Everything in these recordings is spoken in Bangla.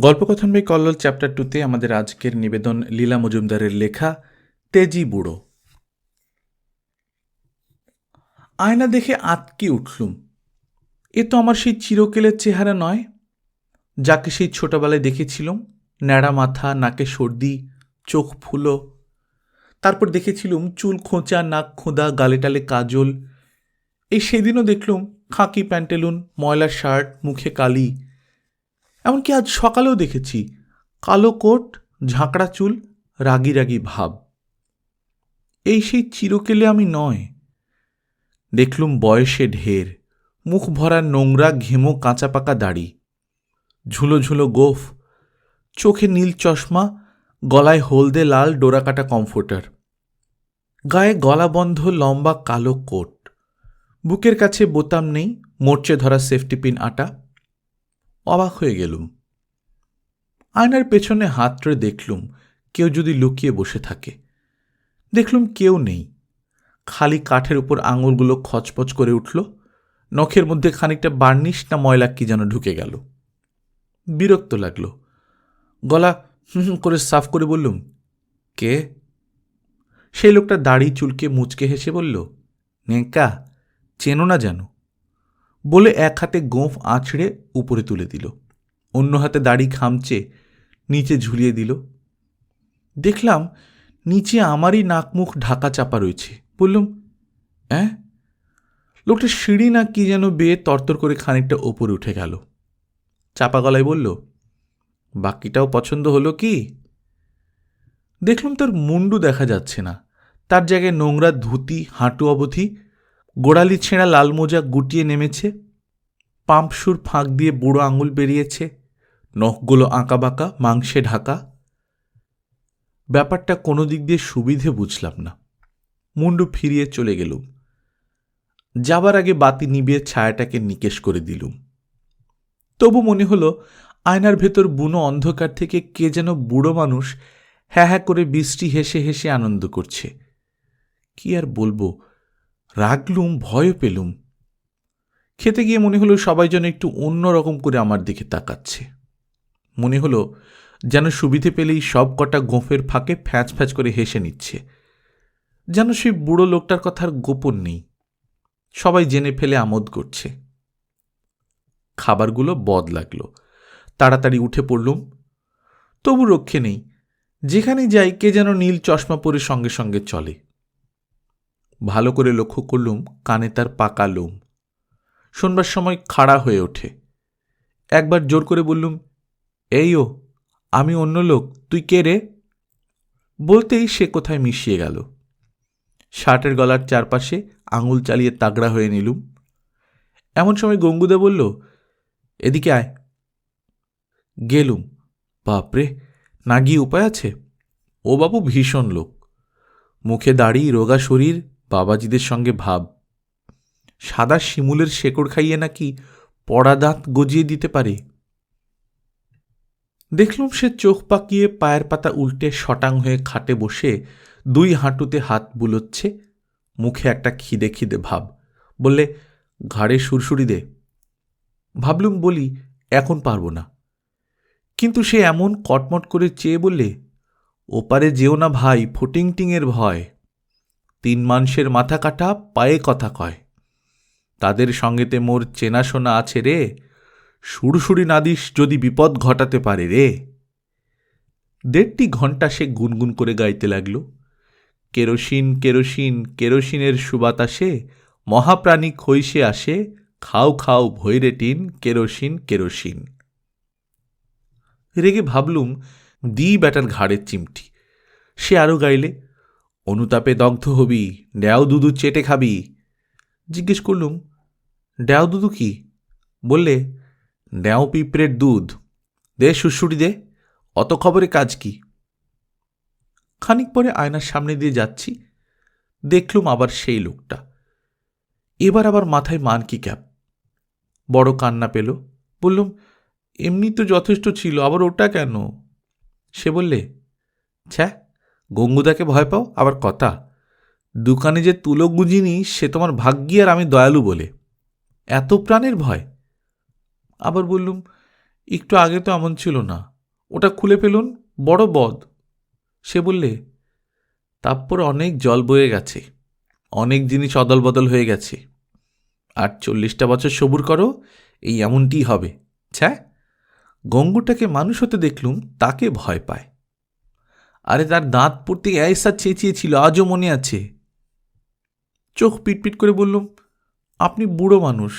গল্পকথন বাই কল্লোল চ্যাপ্টার টুতে আমাদের আজকের নিবেদন লীলা মজুমদারের লেখা, তেজি বুড়ো। আয়না দেখে আতকে উঠলুম। এ তো আমার সেই চিরকেলের চেহারা নয়। যাকে সেই ছোটবেলায় দেখেছিলাম, ন্যাড়া মাথা, নাকে সর্দি, চোখ ফুলো। তারপর দেখেছিলুম চুল খোঁচা, নাক খোঁদা, গালে টালে কাজল। এই সেদিনও দেখলুম খাঁকি প্যান্টেলুন ময়লা শার্ট, মুখে কালি। এমনকি আজ সকালেও দেখেছি কালো কোট, ঝাঁকড়া চুল, রাগি রাগি ভাব। এই সেই চিরকেলে আমি নয়। দেখলুম বয়সে ঢের, মুখ ভরা নোংরা ঘেমো কাঁচা পাকা দাড়ি। ঝুলো ঝুলো গোফ, চোখে নীল চশমা, গলায় হলদে লাল ডোরাকাটা কমফোর্টার। গায়ে গলাবন্ধ লম্বা কালো কোট। বুকের কাছে বোতাম নেই, মোর্চে ধরা সেফটি পিন আটা। অবাক হয়ে গেলুম। আয়নার পেছনে হাত ধরে দেখলুম কেউ যদি লুকিয়ে বসে থাকে। দেখলুম কেউ নেই। খালি কাঠের উপর আঙুলগুলো খচপচ করে উঠল। নখের মধ্যে খানিকটা বার্নিশ না ময়লা কি যেন ঢুকে গেল। বিরক্ত লাগল। গলা হুম করে সাফ করে বললুম, কে? সেই লোকটা দাড়ি চুলকে মুচকে হেসে বলল নেকা চেনো না জানো বলে এক হাতে গোঁফ আছড়ে উপরে তুলে দিল। অন্য হাতে দাড়ি খামচে নিচে ঝুলিয়ে দিল। দেখলাম নিচে আমারই নাক মুখ ঢাকা চাপা রয়েছে। বললুম, অ্যাঁ? লোকটা সিঁড়ি না কি যেন বেয়ে তরতর করে খানিকটা ওপরে উঠে গেল। চাপা গলায় বলল, বাকিটাও পছন্দ হলো কি? দেখলাম তার মুন্ডু দেখা যাচ্ছে না। তার জায়গায় নোংরা ধুতি, হাঁটু অবধি গোড়ালি ছেঁড়া লাল মোজা গুটিয়ে নেমেছে পাম্পসুর ফাঁক দিয়ে বুড়ো আঙুল বেরিয়েছে, নখগুলো আঁকাবাঁকা, মাংসে ঢাকা। ব্যাপারটা কোনো দিক দিয়ে সুবিধে বুঝলাম না। মুন্ডু ফিরিয়ে চলে গেলুম। যাবার আগে বাতি নিবিয়ে ছায়াটাকে নিকেশ করে দিলুম। তবু মনে হলো, আয়নার ভেতর বুনো অন্ধকার থেকে কে যেন বুড়ো মানুষ হ্যাঁ হ্যাঁ করে বৃষ্টি হেসে হেসে আনন্দ করছে। কি আর বলব রাগলুম ভয়ও পেলুম। খেতে গিয়ে মনে হলো সবাই যেন একটু অন্য রকম করে আমার দিকে তাকাচ্ছে। মনে হলো যেন সুবিধে পেলেই সব কটা গোঁফের ফাঁকে ফ্যাঁচ ফ্যাঁচ করে হেসে নিচ্ছে। যেন সেই বুড়ো লোকটার কথার গোপন নেই। সবাই জেনে ফেলে আমোদ করছে। খাবারগুলো বদ লাগল। তাড়াতাড়ি উঠে পড়লুম। তবু রক্ষে নেই। যেখানে যাই কে যেন নীল চশমা পরে সঙ্গে সঙ্গে চলে। ভালো করে লক্ষ্য করলুম কানে তার পাকা লোম। শোনবার সময় খাড়া হয়ে ওঠে। একবার জোর করে বললুম, এই ও, আমি অন্য লোক, তুই কে রে? বলতেই সে কোথায় মিশিয়ে গেল। শার্টের গলার চারপাশে আঙুল চালিয়ে তাগড়া হয়ে নিলুম। এমন সময় গঙ্গুদা বলল, এদিকে আয়। গেলুম। বাপরে, না গিয়ে উপায় আছে? ও বাবু ভীষণ লোক। মুখে দাড়ি, রোগা শরীর বাবাজিদের সঙ্গে ভাব। সাদা শিমুলের শেকড় খাইয়ে নাকি পড়া দাঁত গজিয়ে দিতে পারে? দেখলুম সে চোখ পাকিয়ে পায়ের পাতা উল্টে শটাং হয়ে খাটে বসে দুই হাঁটুতে হাত বুলোচ্ছে, মুখে একটা খিদে খিদে ভাব। বললে, ঘাড়ে সুরসুরি দে। ভাবলুম বলি, এখন পারব না। কিন্তু সে এমন কটমট করে চেয়ে বললে, ওপারে যেও না ভাই ফটিং টিংয়ের ভয়। তিন মানুষের মাথা কাটা পায়ে কথা কয়। তাদের সঙ্গেতে মোর চেনাশোনা আছে রে। সুরসুরি নাদিস যদি বিপদ ঘটাতে পারে রে। দেড়টি ঘণ্টা সে গুনগুন করে গাইতে লাগল। কেরোসিন কেরোসিন, কেরোসিনের সুবাতাসে মহাপ্রাণী খৈসে আসে, খাও খাও ভৈরে টিন, কেরোসিন কেরোসিন। রেগে ভাবলুম, দি ব্যাটার ঘাড়ের চিমটি। সে আরও গাইলে অনুতাপে দগ্ধ হবি ড্যাও দুধু চেটে খাবি। জিজ্ঞেস করলুম ড্যাও দুধু কি? বললে ড্যাও পিঁপড়ের দুধ। দে সুশুড়ি দে, অত খবরে কাজ কি? খানিক পরে আয়নার সামনে দিয়ে যাচ্ছি, দেখলুম আবার সেই লোকটা। এবার আবার মাথায় মান কি ক্যাপ। বড় কান্না পেল। বললুম, এমনি তো যথেষ্ট ছিল, আবার ওটা কেন? সে বললে, ছ্যা গঙ্গুদাকে ভয় পাও? আবার কথা, দোকানে যে তুলো গুঁজিনি, সে তোমার ভাগ্যি আর আমি দয়ালু বলে। এত প্রাণের ভয়। আবার বললুম, একটু আগে তো এমন ছিল না। ওটা খুলে ফেলুন, বড় বদ সে বললে তারপর অনেক জল বয়ে গেছে, অনেক জিনিস অদল বদল হয়ে গেছে। আর চল্লিশটা বছর সবুর করো, এই এমনটিই হবে। ছ্যা, গঙ্গুটাকে মানুষ হতে দেখলুম, তাকে ভয় পায়। আরে তার দাঁত পড়তে অ্যায়সা চেঁচিয়েছিল আজও মনে আছে। চোখ পিটপিট করে বললুম আপনি বুড়ো মানুষ,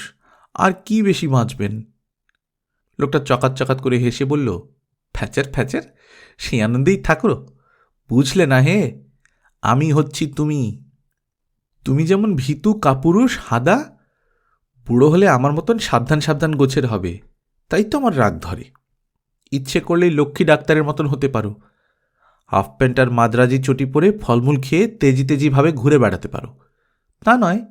আর কি বেশি বাঁচবেন? লোকটা চকাত চকাত করে হেসে বলল, ফ্যাচার ফ্যাচার, সেই আনন্দেই থাকো বুঝলে না হে, আমি হচ্ছি তুমি। তুমি যেমন ভীতু, কাপুরুষ, হাদা, বুড়ো হলে আমার মতন সাবধান সাবধান গোছের হবে। তাই তো আমার রাগ ধরে। ইচ্ছে করলেই লক্ষ্মী ডাক্তারের মতন হতে পারো। হাফ প্যান্ট আর মাদ্রাজি চটি পরে ফলমূল খেয়ে তেজি তেজিভাবে ঘুরে বেড়াতে পারো। তা নয়।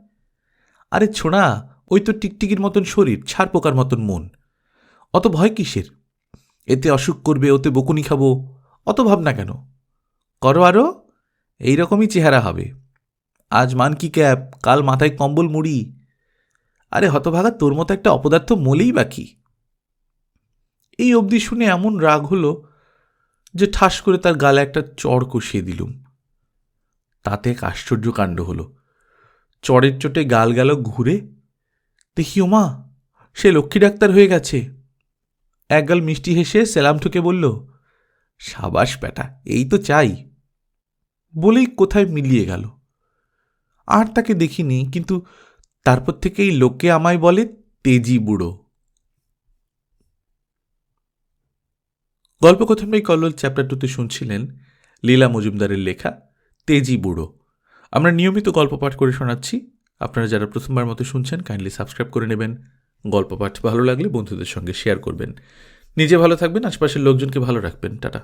আরে ছোড়া, ওই তো টিকটিকির মতন শরীর ছাড় পোকার মতন মন। অত ভয় কিসের? এতে অসুখ করবে, ওতে বকুনি খাব, অত ভাবনা কেন? করো আরও এইরকমই চেহারা হবে। আজ মান কি ক্যাপ, কাল মাথায় কম্বল মুড়ি। আরে হতভাগা, তোর মতো একটা অপদার্থ মলেই বাকি এই অবধি শুনে এমন রাগ হলো যে ঠাস করে তার গালে একটা চড় কষিয়ে দিলুম। তাতে এক আশ্চর্য কাণ্ড হলো। চড়ের চোটে গাল গেল ঘুরে। দেখি ওমা, সে লক্ষ্মী ডাক্তার হয়ে গেছে। এক গাল মিষ্টি হেসে সেলাম ঠুকে বলল, সাবাস বেটা এই তো চাই। বলেই কোথায় মিলিয়ে গেল। আর তাকে দেখিনি, কিন্তু তারপর থেকেই লোকে আমায় বলে তেজি বুড়ো। গল্পকথনবাই কল্লোল চ্যাপ্টার টুতে শুনছিলেন লীলা মজুমদারের লেখা তেজি বুড়ো। আমরা নিয়মিত গল্প পাঠ করে শোনাচ্ছি। আপনারা যারা প্রথমবার মতো শুনছেন কাইন্ডলি সাবস্ক্রাইব করে নেবেন। গল্প পাঠ ভালো লাগলে বন্ধুদের সঙ্গে শেয়ার করবেন। নিজে ভালো থাকবেন, আশপাশের লোকজনকে ভালো রাখবেন। টাটা।